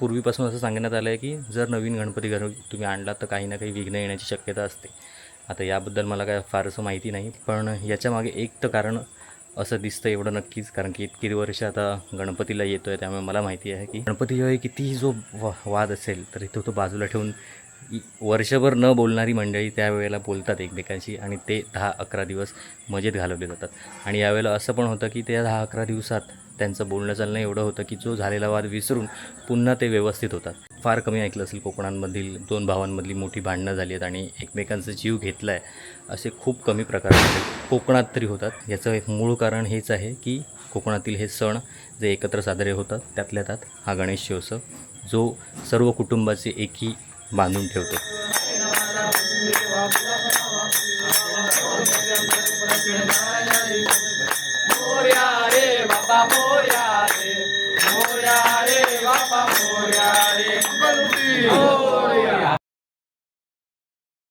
पूर्वीपासून असं सांगण्यात आलं आहे की जर नवीन गणपती घर तुम्ही आणलात तर काही ना काही विघ्न येण्याची शक्यता असते. आता याबद्दल मला काय फारसं माहिती नाही पण याच्यामागे एक तर कारण असं दिसतं एवढं नक्कीच कारण की इतकी वर्ष आता गणपतीला येतो आहे त्यामुळे मला माहिती आहे की गणपतीशिवाय कितीही जो वा वाद असेल तर तो तो बाजूला ठेवून वर्षभर न बोलणारी मंडळी त्यावेळेला बोलतात एकमेकांशी आणि ते दहा अकरा दिवस मजेत घालवले जातात. आणि यावेळेला असं पण होतं की त्या दहा अकरा दिवसात त्यांचं बोलणं चालणं एवढं होतं की जो झालेला वाद विसरून पुन्हा ते व्यवस्थित होतात. फार कमी ऐकलं असेल कोकणांमधील दोन भावांमधली मोठी भांडणं झाली आहेत आणि एकमेकांचा जीव घेतला आहे असे खूप कमी प्रकार कोकणात तरी होतात. याचं एक मूळ कारण हेच आहे की कोकणातील हे सण जे एकत्र साजरे होतात त्यातल्या त्यात हा गणेशोत्सव जो सर्व कुटुंबाचे एकी बांधून ठेवतो.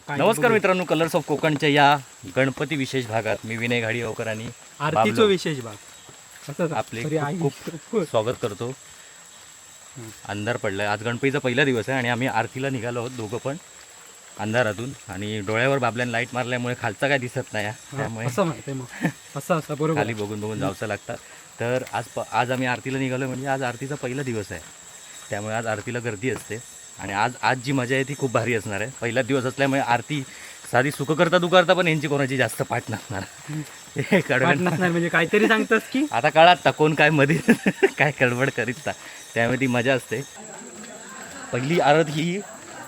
नमस्कार मित्रांनो कलर्स ऑफ कोकणच्या या गणपती विशेष भागात मी विनय घाडीगावकर आणि आरतीचा बाबलो विशेष भाग. आपले आई खूप खूप स्वागत करतो. अंधार पडलाय. आज गणपतीचा पहिला दिवस आहे आणि आम्ही आरतीला निघालो आहोत दोघं पण. अंधारातून आणि डोळ्यावर बाबल्यान लाइट मारल्यामुळे खालचा काय दिसत नाही. त्यामुळे असं असं बरोबर. खाली बघून बघून जावचं लागतं. तर आज प आज आम्ही आरतीला निघालो म्हणजे आज आरतीचा पहिला दिवस आहे. त्यामुळे आज आरतीला गर्दी असते. आणि आज आज जी मजा आहे ती खूप भारी असणार आहे. पहिला दिवस असल्यामुळे आरती साधी सुख करता दु करता पण यांची कोणाची जास्त पाठ नसणार. हे नसणार म्हणजे काहीतरी सांगतात की? आता कळात कोण काय मध्ये काय गडबड करीत त्यामुळे ती मजा असते. पहिली आरत ही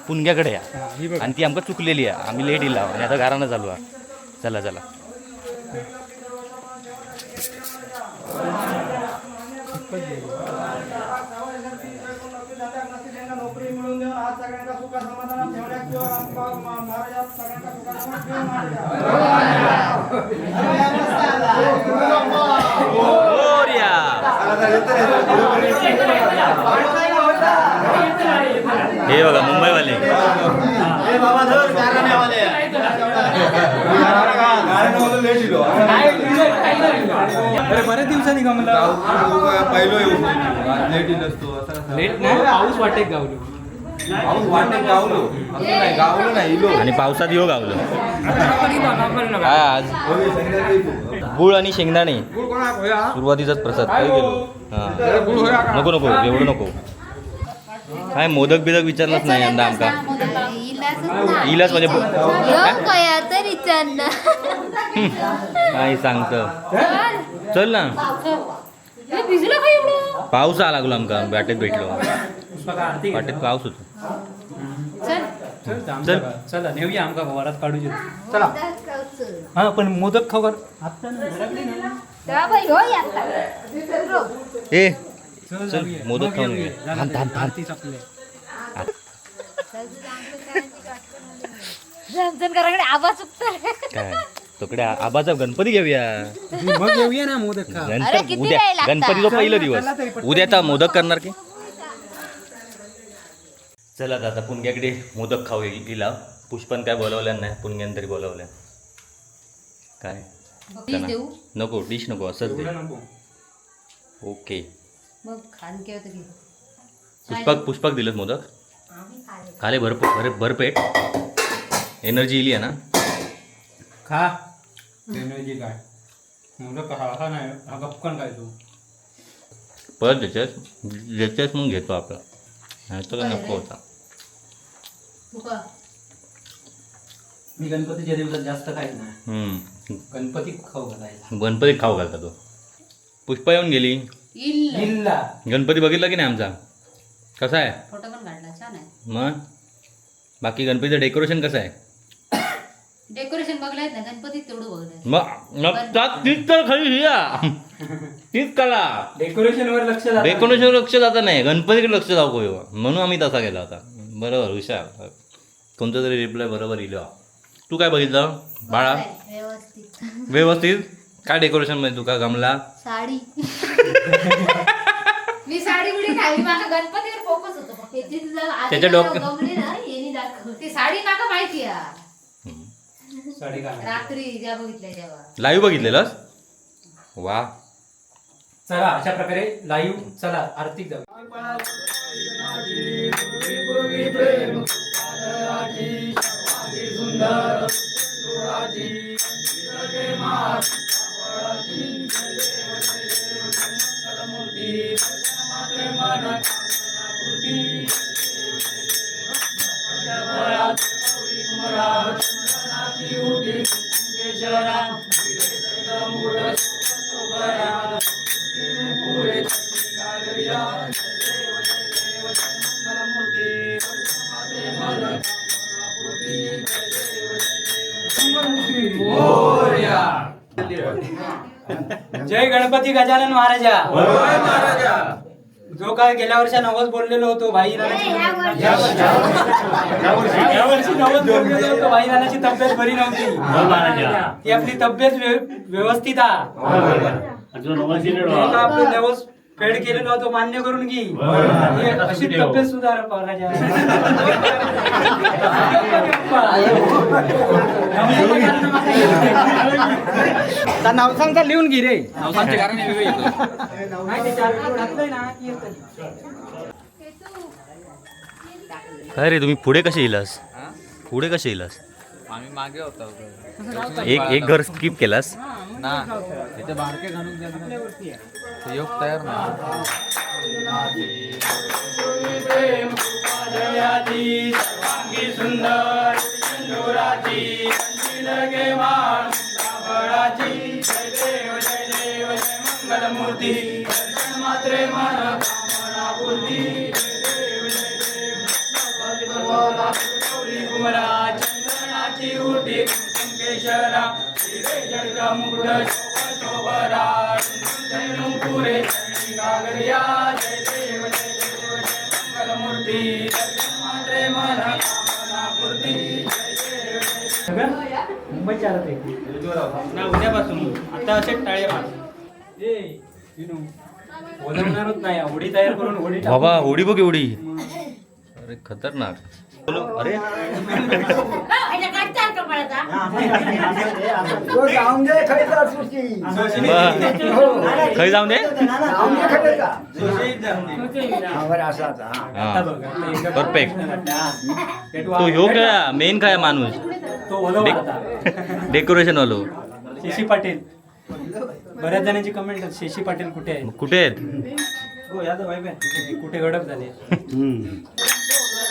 पुणग्याकडे हा, बघ. आणि ती आमका चुकलेली आहे. आम्ही लेट इला आणि आता गारानं चालू आहे. चला चला. हे बघा मुंबईवाले. अरे बऱ्याच दिवसांनी गमला पहिलो येऊ लेट नसतो लेट नाही पाऊस वाटेत गावलो. पाऊस वाटेत गावलो. असं नाही गावलो नाही इलो. आणि पावसात येऊ गावलं. काय आज. गुळ आणि शेंगदाणे. सुरुवातीचाच प्रसाद. काय गेलो. नको नको एवढं नको. काय मोदक बिदक विचारलंच नाही यंदा आमका? इलाच म्हणजे तरी काय सांगतं. चल. ना. पाऊस आला लागलो आमका वाटेत भेटलो. वाटेत पाऊस होतो. चल. चल. चला. नेऊया आमका वरात काढू चला. हा पण मोदक खाऊ नाही, नाही. हो ए चल. मोदक खाऊन. झालं, थांब, थांब, थांब. आवाज चुकतोय काय? तोकडे आबाचा गणपती घेऊया. मग येऊया ना मोदक खा. अरे, नंतर किती उद्या वेळ लागता? गणपतीचा पहिला दिवस. चला तरी पटकन. उद्याचा मोदक करणार की? चला आता आता पुणग्याकडे मोदक खाऊ इला पुष्पन काय बोलवल्या नाही. पुणग्यान तरी बोलवल्या काय? देऊ? नको डिश नको. असंच दे. नको. ओके मग खान केलं तर घे. पुष्पक पुष्पक दिलंच मोदक? खाले भर भर भरपेट. एनर्जी इली आहे ना? खा. एनर्जी काय? मोदक हा हा नाही हा गपकन काय तू? परत त्याच्यात त्याच्यात मग घेतो आपला. नाही तर काय नको होता. मी गणपतीच्या दिवसात जास्त काहीच नाही. हम्म. गणपती खाऊ घालायला. गणपती खाऊ घालता तो. पुष्पा येऊन गेली. इल्ल. इल्ला. गणपती बघितला की नाही आमचा? कसा आहे? फोटो पण काढला छान आहे. मग? बाकी गणपतीचं डेकोरेशन कसं आहे? डेकोरेशन बघलायत ना गणपतीत तेवढं बघलंय मग मग त्यात तीच तर खरी ही आहे. तीच कला. डेकोरेशन वर लक्ष द्या. डेकोरेशन लक्ष जाता नाही. गणपतीकडे लक्ष जाऊ म्हणून आम्ही तसा केला होता. बरोबर हुशार. कोणतं तरी रिप्लाय बरोबर इलो. तू काय बघितलं? बाळा? व्यवस्थित. व्यवस्थित? काय डेकोरेशनमध्ये तुका गमला? साडी. मी साडी कुठे खाली माझा गणपतीवर फोकस होतो ती तुझं आधी त्याच्या मला साडी माका माहिती आहे. साडी रात्री लाईव्ह बघितलेलंस? वा. चला अशा प्रकारे लाईव्ह चला आर्थिक जाऊ Mi vida, mi. Ganpati Gajanan महाराजा. जो काय गेल्या वर्षी नवस बोललेलो होतो भाई वर्षी- या वर्षी. नवस बोललेलो होतो भाई नानाची तब्येत बरी नव्हती. ती आपली तब्येत व्यव- व्यवस्थित आ एक आपले नवस फेड केलेलो होतो मान्य करून घे. ही अशी तब्येत सुधार राजा नाव सांगता लिहून घे रे. नाही ते चार पाच घातलंय ना की येतं. काय रे तुम्ही पुढे कसे येलास? पुढे कसे येलास? आम्ही मागे होतो एक एक घर स्किप केलास ना तिथे बारके घालून द्या योग तयार नाही मुंबईत चालत आहे ना उद्यापासून आता असे टाळे मार ए विनू बोलवणारच नाही होडी तयार करून होडी टाकू. बाबा होडी बघ एवढी अरे खतरनाक. बोलो अरे? ह्याच्या काय चाल कपाळाचा? सोशली- खै जाऊन दे? परफेक्ट तो ह्यो काय मेन काय माणूस? तो ओलो आता डेकोरेशन वालो. शेशी पाटील. बऱ्याच जणांची कमेंट शेशी पाटील कुठे आहे कुठे आहेत?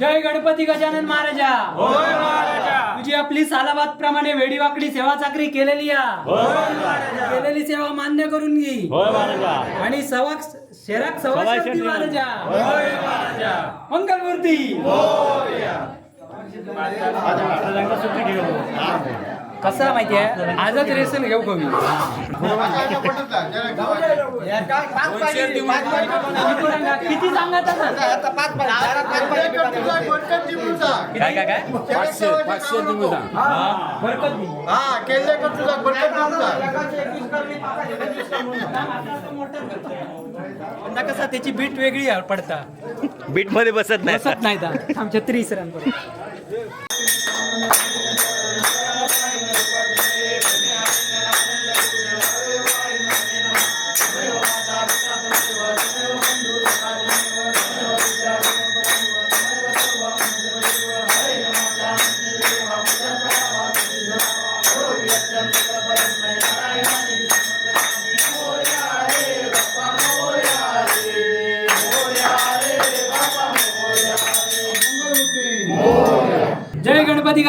जय गणपती गजानन महाराजा. तुझी आपली सालाबाद प्रमाणे वेडीवाकडी सेवा चाकरी केलेली केलेली सेवा मान्य करून घे. आणि सवाक शेराक सवा महाराजा. मंगलमूर्ती कसा माहितीये आजच रेसल घेऊ कमी किती सांगत काय काय काय? बरकत मी. यंदा कसा त्याची बीट वेगळी पडता. बीटमध्ये बसत नाही. बसत नाही दा. आमच्या त्रीस रन जय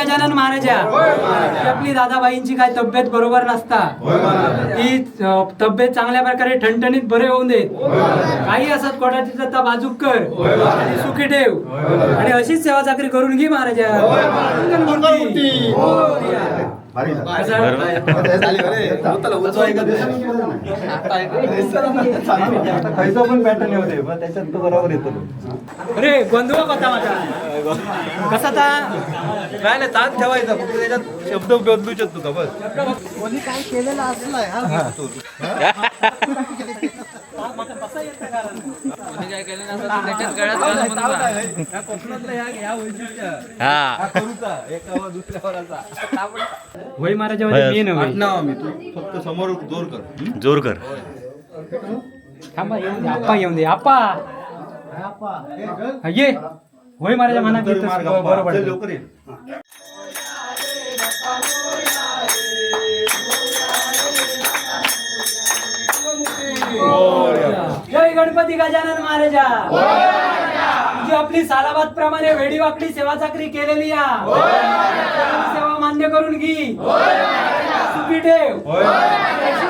गजानन महाराजा. आपली दादाबाईंची काय तब्येत बरोबर नसता. ती तब्येत चांगल्या प्रकारे ठणठणीत बरे होऊन देत. काही असत कोणाची दत्ता बाजूक कर. आणि सुखी ठेव. आणि अशीच सेवा चाकरी करून घे महाराजा. अरे गोंधळ होता माझा. कसा ता काय नाही ताण ठेवायचा. फक्त त्याच्यात शब्द बदलू शकतो का? बस. हा? होय महाराजा म्हणजे मी नव्हे तू फक्त समोर जोर कर. जोर कर. थांबा येऊन दे. आप्पा येऊन दे. आप्पा ये. होय महाराजा म्हणा. बरोबर. लवकर गणपती गजानन महाराजा. तुझी आपली सालाबाद प्रमाणे वेडीवाकडी सेवा चाकरी केलेली या. सेवा मान्य करून घे. सुखी ठेव.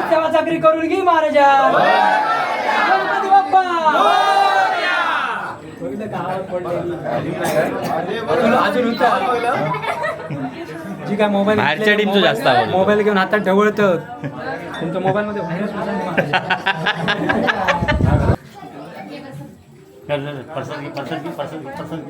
सेवा चाकरी करून घे महाराजा. गणपती बाप्पा. जी काय मोबाईल बाहेरच्या टीमचं जास्त. मोबाईल घेऊन हातात ढवळत. तुमच्या मोबाईल मध्ये व्हायरस घुसला नाही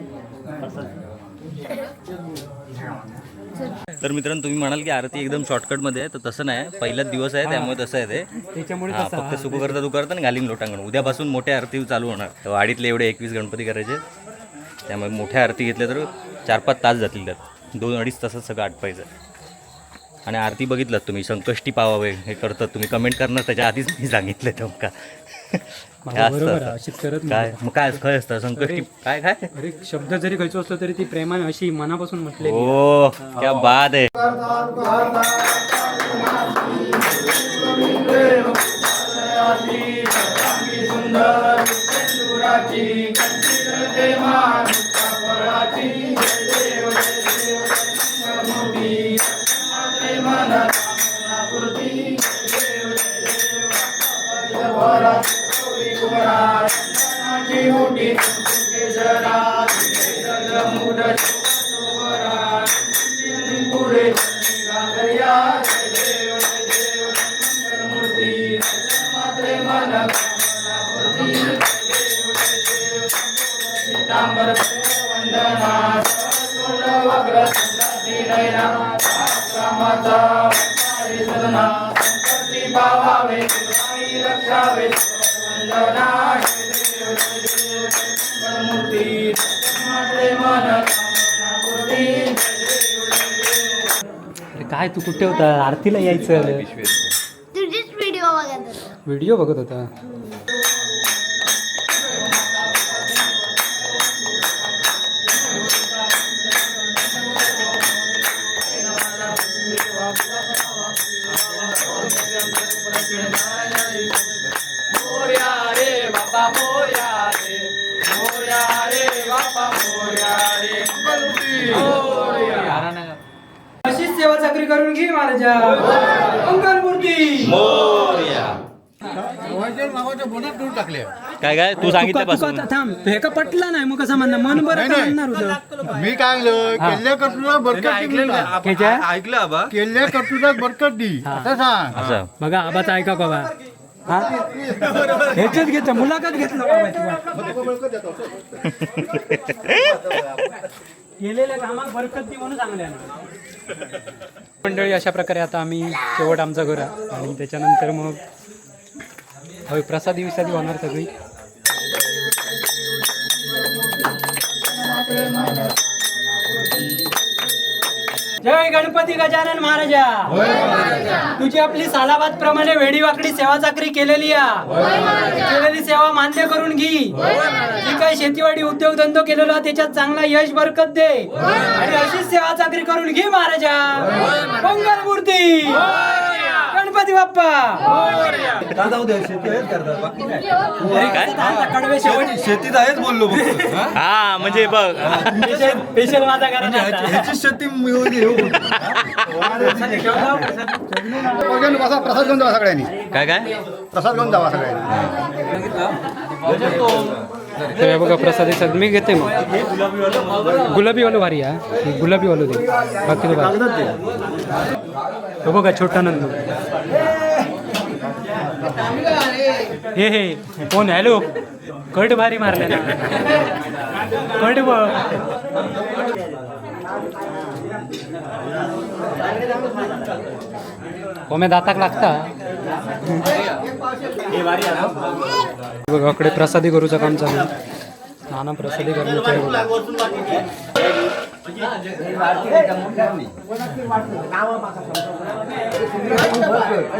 तर मित्रांनो तुम्ही म्हणाल की आरती एकदम शॉर्टकटमध्ये आहे तर तसं नाही पहिलाच दिवस आहे त्यामुळे तसं आहे ते त्याच्यामुळे हा, फक्त सुख करता तू करता आणि घालीन लोटांगण उद्यापासून मोठ्या आरती चालू होणार वाडीतले एवढे एकवीस गणपती करायचे त्यामुळे मोठ्या आरती घेतल्या तर चार पाच तास जातील त्यात दोन अडीच तासात सगळं आटपायचं आणि आरती बघितलं तुम्ही संकष्टी पावावे हे करतात तुम्ही कमेंट करणार त्याच्या आधीच मी सांगितलं तुमका असतं बरोबर असं. अशीच करत नाही. काय? मग काय असतं? संकष्टी काय काय? अरे शब्द जरी खायचो असतो तरी ती प्रेमाने अशी मनापासून म्हटले ओ क्या बात आहे. अरे काय तू कुठे होता? आरतीला यायचं तुझीच व्हिडिओ बघत होतो. सेवा चाकरी करून घे महाराजा. मंगल मूर्ती. काय काय? तू सांगितल्यापासून. थांब. हे का पटला नाही मग कसं म्हणणार मन बरं का म्हणणार होतं. मी काय म्हणलं? केल्ल्या कर्तुला बरकत दी म्हणला. त्याच्या ऐकलं आबा? केल्ल्या कर्तुला बरकत दी. असं सांग. असं. बघा आबाचा ऐका बाबा हा? ह्याच्यात घेतलं मुलाखत घेतलं बाबा केलेल्या कामात बरकत ती म्हणून चांगल्या मंडळी अशा प्रकारे आता आम्ही शेवट आमचा घर आणि त्याच्यानंतर मग होय प्रसादी विसादी होणार सगळी. जय गणपती गजानन महाराजा. तुझी आपली सालाबाद प्रमाणे वेडीवाकडी सेवा चाकरी केलेली केलेली सेवा मान्य करून घे. जी काय शेतीवाडी उद्योगधंदो केलेला त्याच्यात चांगला यश बरकत दे. आणि अशीच सेवा चाकरी करून घे महाराजा. मंगल मूर्ती गणपती बाप्पा! जाऊ दे शेती आहेच करतात बाकी काय काय? कडवे शेवट शेतीत आहेच बोललो फक्त. हा? हा म्हणजे बघ. स्पेशल माझा ह्याची घरात ह्याची शेती घेऊ घेऊन बसा प्रसाद घेऊन जावा सगळ्यांनी. काय काय? प्रसाद घेऊन जावा सगळ्यांनी. हे बघा प्रसाद सद मी घेते मग. गुलाबी वालो भारी हा गुलाबी वालो दे. बाकी तो बघा छोटा नंदू. हे हे कोण हॅलो. कट भारी मारले ना कट बघ कोमे दाताक लागता? बघा कडे प्रसादी करूचं काम चालू नाना प्रसादी करण्याचं आहे बघा.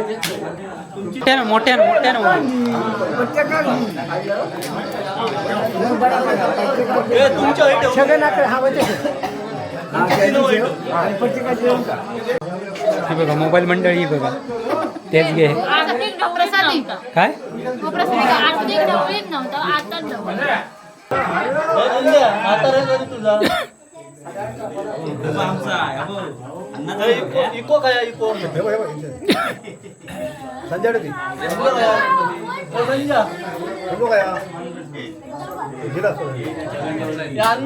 मोठ्यानं मोठ्यानं मोठ्यानं बोला. हे बघा मोबाईल मंडळी बघा. तेच घे. आर्थिक प्रसाद काय प्रसाद आर्थिक ढवळीत नव्हतं आता ढवळ इको काय इको संजय ती बोलू काय दिला इदो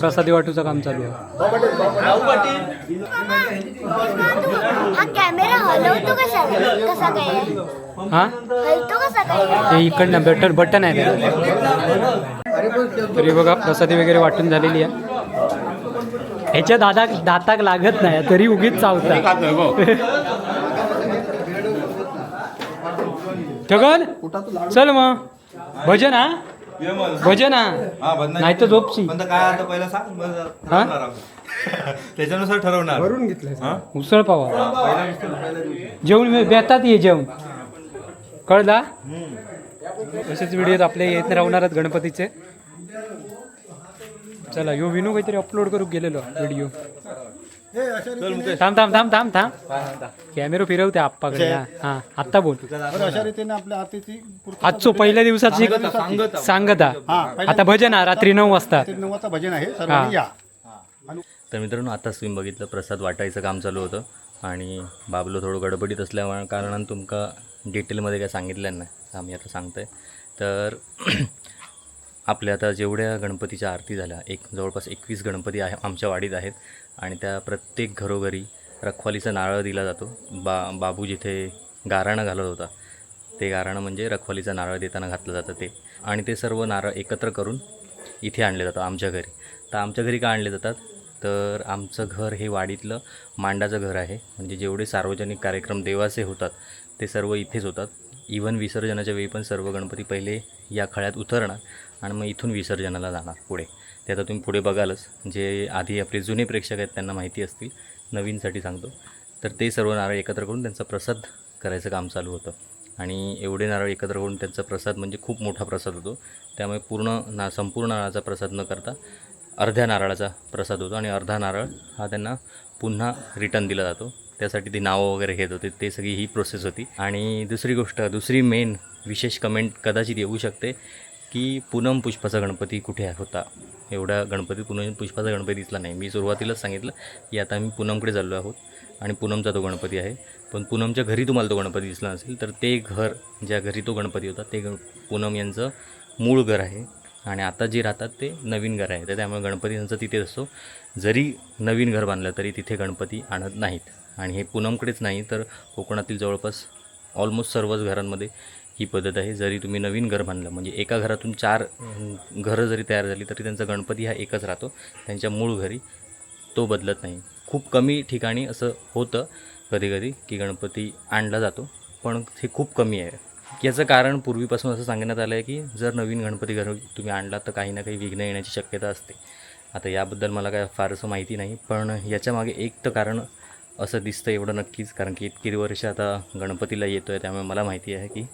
प्रसादी वाटूचं काम चालू आहे. हा कॅमेरा हलवतो कसा कसा काय हा? हलतो कसा काय ते इकडनं बटन बटन आहे. तरी बघा प्रसादी वगैरे वाटून झालेली आहे. ह्याच्या दादा दाताक लागत नाही तरी उगीच चावता. ठगन चल मग. भजन हा? भजन हा? नाही तर झोपशी पण काय आता पहिला सांग मग? ठरवणार आपण. त्याच्यानुसार ठरवणार. भरून घेतलं उसळ पावा. जेवण मी बेतात ये जेवण. कळला? असेच व्हिडिओ आपले येत राहणार आहेत गणपतीचे. चला यो विनू काहीतरी अपलोड करू गेलेलो व्हिडिओ थांब थांब थांब थांब थांब. कॅमेरा फिरवते आप्पाकडे हा हा. आत्ता बोल. अशा रीतीने आपल्या आरतीची आजचो पहिल्या दिवसाची सांगता हा, आता भजन हा रात्री नऊ वाजता. नऊ वाजता भजन आहे. सर्वांनी या. तर मित्रांनो आताच तुम्ही बघितलं प्रसाद वाटायचं काम चालू होतं. आणि बाबलो थोडं गडबडीत असल्यामुळे कारणानं तुमका डिटेलमध्ये काय सांगितलं नाही आम्ही आता सांगतोय. तर आपल्या आता जेवढ्या गणपतीच्या आरती झाल्या एक जवळपास एकवीस गणपती आहे आमच्या वाडीत आहेत. आणि त्या प्रत्येक घरोघरी रखवालीचा नारळ दिला जातो. बा बाबू जिथे गाराणं घालत होता ते गाराणं म्हणजे रखवालीचा नारळ देताना घातलं जातं ते. आणि ते सर्व नारळ एकत्र करून इथे आणले जातात आमच्या घरी. तर आमच्या घरी का आणले जातात? तर आमचं घर हे वाडीतलं मांडाचं घर आहे. म्हणजे जेवढे सार्वजनिक कार्यक्रम देवाचे होतात ते सर्व इथेच होतात. इवन विसर्जनाच्या वेळी पण सर्व गणपती पहिले या खळ्यात उतरणार आणि मग इथून विसर्जनाला जाणार पुढे. ते आता तुम्ही पुढे बघालच. जे आधी आपले जुने प्रेक्षक आहेत त्यांना माहिती असतील. नवीनसाठी सांगतो. तर ते सर्व नारळ एकत्र करून त्यांचा प्रसाद करायचं काम चालू होतं. आणि एवढे नारळ एकत्र करून त्यांचा प्रसाद म्हणजे खूप मोठा प्रसाद होतो. त्यामुळे पूर्ण ना संपूर्ण नारळाचा प्रसाद न करता अर्ध्या नारळाचा प्रसाद होतो. आणि अर्धा नारळ हा त्यांना पुन्हा रिटर्न दिला जातो. त्यासाठी ती नावं वगैरे घेत होते. ते सगळी ही प्रोसेस होती. आणि दुसरी गोष्ट दुसरी मेन विशेष कमेंट कदाचित येऊ शकते की पूनम पुष्पाचा गणपती कुठे होता? एवढा गणपती पूनम पुष्पाचा गणपती दिसला नाही. मी सुरुवातीलाच सांगितलं की आता आम्ही पूनमकडे चाललो आहोत आणि पूनमचा तो गणपती आहे. पण पूनमच्या घरी तुम्हाला तो गणपती दिसला नसेल तर ते घर ज्या घरी तो गणपती होता ते गण पूनम यांचं मूळ घर आहे. आणि आता जे राहतात ते नवीन घर आहे. तर त्यामुळे गणपती यांचा तिथेच असतो. जरी नवीन घर बांधलं तरी तिथे गणपती आणत नाहीत. आणि हे पूनमकडेच नाही तर कोकणातील जवळपास ऑलमोस्ट सर्वच घरांमध्ये ही पद्धत आहे. जरी तुम्ही नवीन घर बांधलं म्हणजे एका घरातून चार घरं जरी तयार झाली तरी त्यांचा गणपती हा एकच राहतो. त्यांच्या मूळ घरी तो बदलत नाही. खूप कमी ठिकाणी असं होतं कधी कधी की गणपती आणला जातो पण हे खूप कमी आहे. याचं कारण पूर्वीपासून असं सांगण्यात आलं आहे की जर नवीन गणपती घर तुम्ही आणला तर काही ना काही विघ्न येण्याची शक्यता असते. आता याबद्दल मला काय फारसं माहिती नाही पण याच्यामागे एक तर कारण असं दिसतं एवढं नक्कीच कारण की इतकी वर्ष आता गणपतीला येतो आहे त्यामुळे मला माहिती आहे की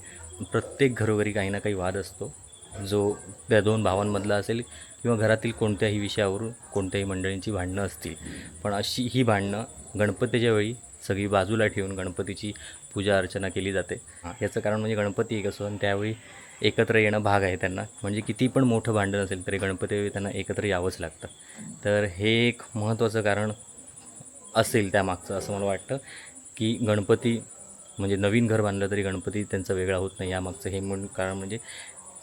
प्रत्येक घरोघरी काही ना काही वाद असतो. जो त्या दोन भावांमधला असेल किंवा घरातील कोणत्याही विषयावरून कोणत्याही मंडळींची भांडणं असतील पण अशी ही भांडणं गणपतीच्या वेळी सगळी बाजूला ठेवून गणपतीची पूजा अर्चना केली जाते. याचं कारण म्हणजे गणपती एक असो आणि त्यावेळी एकत्र येणं भाग आहे त्यांना. म्हणजे किती पण मोठं भांडण असेल तरी गणपतीवेळी त्यांना एकत्र यावंच लागतं. तर हे एक महत्त्वाचं कारण असेल त्यामागचं असं मला वाटतं की गणपती म्हणजे नवीन घर बांधलं तरी गणपती त्यांचा वेगळा होत नाही यामागचं हे म्हणून कारण म्हणजे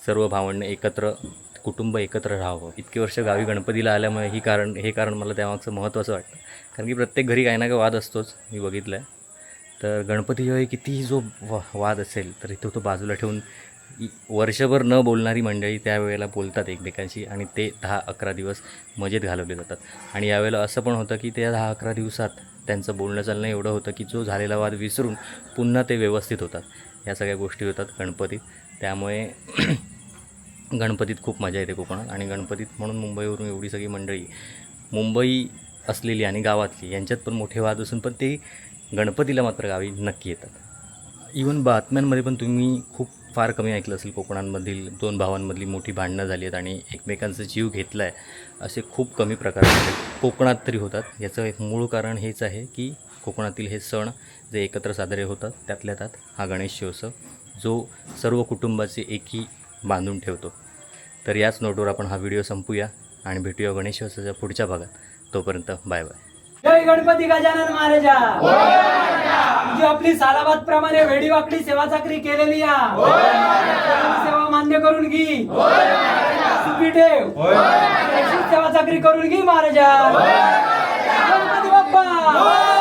सर्व भावंडं एकत्र कुटुंब एकत्र राहावं. इतके वर्ष गावी गणपतीला आल्यामुळे ही कारण हे कारण मला त्यामागचं महत्त्वाचं वाटतं. कारण की प्रत्येक घरी काही ना काही वाद असतोच मी बघितलं आहे तर गणपती जेव्हा कितीही जो वा वाद असेल तर इथं तो बाजूला ठेवून वर्षभर न बोलणारी मंडळी त्यावेळेला बोलतात एकमेकांशी आणि ते दहा अकरा दिवस मजेत घालवले जातात. आणि यावेळेला असं पण होतं की त्या दहा अकरा दिवसात त्यांचं बोलणं चालणं एवढं होतं की जो झालेला वाद विसरून पुन्हा ते व्यवस्थित होतात. या सगळ्या गोष्टी होतात गणपतीत. त्यामुळे गणपतीत खूप मजा येते कोकणात आणि गणपतीत म्हणून मुंबईवरून एवढी सगळी मंडळी मुंबई असलेली आणि गावातली यांच्यात पण मोठे वाद असून पण ते गणपतीला मात्र गावी नक्की येतात. इवन बातम्यांमध्ये पण तुम्ही खूप फार कमी ऐकलं असेल. कोकणांमधील दोन भावांमधली मोठी भांडणं झाली आहेत आणि एकमेकांचा जीव घेतला आहे असे खूप कमी प्रकार आहेत. कोकणात तरी होतात. याचं एक मूळ कारण हेच आहे की कोकणातील हे सण जे एकत्र साजरे होतात त्यातल्या त्यात हा गणेशोत्सव जो सर्व कुटुंबाचे एकी बांधून ठेवतो. तर याच नोटवर आपण हा व्हिडिओ संपूया आणि भेटूया गणेशोत्सवाच्या पुढच्या भागात. तोपर्यंत बाय बाय. जय गणपती गजानन महाराजा. जी आपली सालाबाद प्रमाणे वेडी वाकडी सेवा चाकरी केलेली या. सेवा मान्य करून घी. सुखी ठेव. सेवा चाकरी करून घी महाराजा. गणपती बाप्पा.